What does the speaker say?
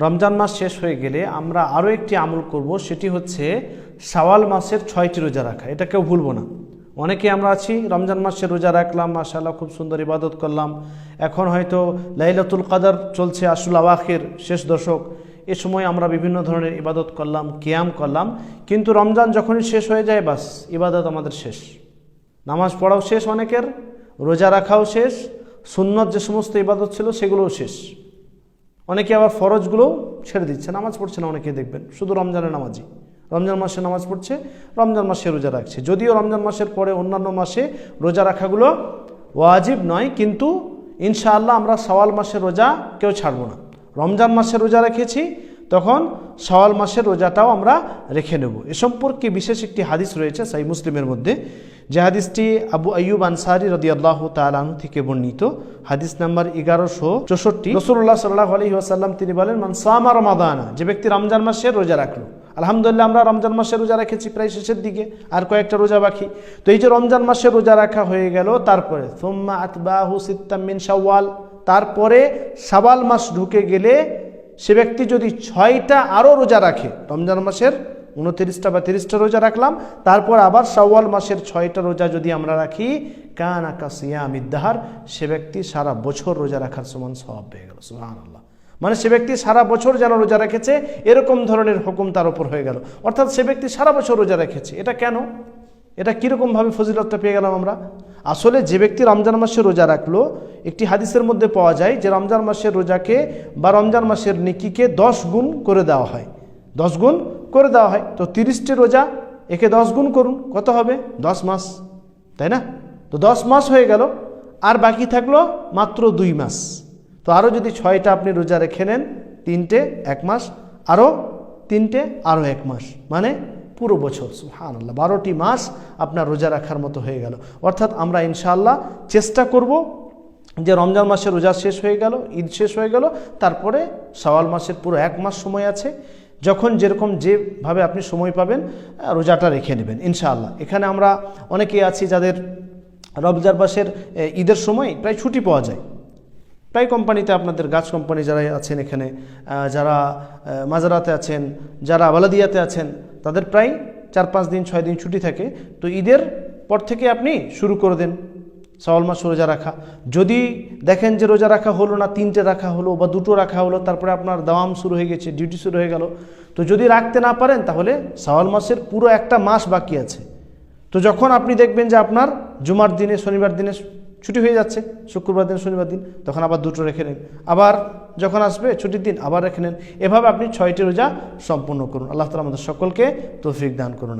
রমজান মাস শেষ হয়ে গেলে আমরা আরও একটি আমল করব, সেটি হচ্ছে শাওয়াল মাসের ছয়টি রোজা রাখা। এটা কেউ ভুলবো না। অনেকে আমরা আছি, রমজান মাসে রোজা রাখলাম মাশাল্লাহ খুব সুন্দর ইবাদত করলাম। এখন হয়তো লাইলাতুল কাদার চলছে আসল আওয়াখের শেষ দশক। এ সময় আমরা বিভিন্ন ধরনের ইবাদত করলাম, কিয়াম করলাম। কিন্তু রমজান যখনই শেষ হয়ে যায়, বাস, ইবাদত আমাদের শেষ। নামাজ পড়াও শেষ অনেকের, রোজা রাখাও শেষ, সুন্নত যে সমস্ত ইবাদত ছিল সেগুলোও শেষ। অনেকে আবার ফরজগুলোও ছেড়ে দিচ্ছে, নামাজ পড়ছে না অনেকে দেখবেন, শুধু রমজানের নামাজি রমজান মাসে নামাজ পড়ছে, রমজান মাসে রোজা রাখছে। যদিও রমজান মাসের পরে অন্যান্য মাসে রোজা রাখাগুলো ওয়াজিব নয়, কিন্তু ইনশাআল্লাহ আমরা সওয়াল মাসের রোজা কেউ ছাড়বো না। রমজান মাসে রোজা রেখেছি, তখন সওয়াল মাসের রোজাটাও আমরা রেখে নেব। এ সম্পর্কে বিশেষ একটি হাদিস রয়েছে সাই মুসলিমের মধ্যে। যে হাদিসটি আবু আইয়ুব আনসারি রদি আল্লাহ তালু থেকে বর্ণিত। হাদিস নাম্বার এগারোশো চৌষট্টি। রসুল্লাহ সাল্লাহ আলহি আসাল্লাম তিনি বলেন, মান সামা রমাদানা যে ব্যক্তি রমজান মাসের রোজা রাখল। আলহামদুলিল্লাহ, আমরা রমজান মাসে রোজা রেখেছি প্রায় শেষের দিকে, আর কয়েকটা রোজা বাকি। তো এই যে রমজান মাসে রোজা রাখা হয়ে গেল, তারপরে, সোম্মা আতবাহু সিত্তামিন সাওয়াল তারপরে শাওয়াল মাস ঢুকে গেলে সে ব্যক্তি যদি ছয়টা আরও রোজা রাখে, রমজান মাসের উনতিরিশটা বা তিরিশটা রোজা রাখলাম, তারপর আবার শাওয়াল মাসের ছয়টা রোজা যদি আমরা রাখি, কান আকা সিয়াম ইদ্দাহার, সে ব্যক্তি সারা বছর রোজা রাখার সমান স্বভাব পেয়ে গেল সুহান আল্লাহ মানে সে ব্যক্তি সারা বছর যেন রোজা রেখেছে, এরকম ধরনের হুকুম তার উপর হয়ে গেল। অর্থাৎ সে ব্যক্তি সারা বছর রোজা রেখেছে, এটা কেন? এটা কীরকমভাবে ফজিলতটা পেয়ে গেলাম আমরা? আসলে যে ব্যক্তি রমজান মাসে রোজা রাখল, একটি হাদিসের মধ্যে পাওয়া যায় যে রমজান মাসের রোজাকে বা রমজান মাসের নিকিকে দশ গুণ করে দেওয়া হয়। দশ গুণ করে দেওয়া হয়। তো তিরিশটি রোজা, একে দশ গুণ করুন, কত হবে? দশ মাস। তাই না? তো দশ মাস হয়ে গেল, আর বাকি থাকল মাত্র দুই মাস। তো আরও যদি ছয়টা আপনি রোজা রেখে নেন, তিনটে এক মাস আরও তিনটে আরও এক মাস। মানে পুরো বছর সুহান আল্লাহ বারোটি মাস আপনার রোজা রাখার মতো হয়ে গেল। অর্থাৎ আমরা ইনশাআল্লাহ চেষ্টা করব যে রমজান মাসে রোজা শেষ হয়ে গেল, ঈদ শেষ হয়ে গেল, তারপরে সওয়াল মাসের পুরো এক মাস সময় আছে। যখন যেরকম যেভাবে আপনি সময় পাবেন রোজাটা রেখে নেবেন, ইনশাআল্লাহ। এখানে আমরা অনেকেই আছি যাদের রমজান মাসের ঈদের সময় প্রায় ছুটি পাওয়া যায়। প্রায় কোম্পানিতে আপনাদের গাছ কোম্পানি যারা আছেন এখানে যারা মাজারাতে আছেন, যারা আবালাদিয়াতে আছেন, তাদের প্রায় চার পাঁচ দিন, ছয় দিন ছুটি থাকে। তো ঈদের পর থেকে আপনি শুরু করে দেন। সওয়াল মাস রোজা রাখা। যদি দেখেন যে রোজা রাখা হলো না, তিনটে রাখা হলো বা দুটো রাখা হলো, তারপরে আপনার দাওয়াম শুরু হয়ে গেছে ডিউটি শুরু হয়ে গেল, তো যদি রাখতে না পারেন, তাহলে সওয়াল মাসের পুরো একটা মাস বাকি আছে। তো যখন আপনি দেখবেন যে আপনার জুমার দিনে, শনিবার দিনে ছুটি হয়ে যাচ্ছে, শুক্রবার দিন, শনিবার দিন, তখন আবার দুটো রেখে নেন। আবার যখন আসবে ছুটির দিন, আবার রেখে নেন। এভাবে আপনি ছয়টি রোজা সম্পূর্ণ করুন। আল্লাহ তালা আমাদের সকলকে তৌফিক দান করুন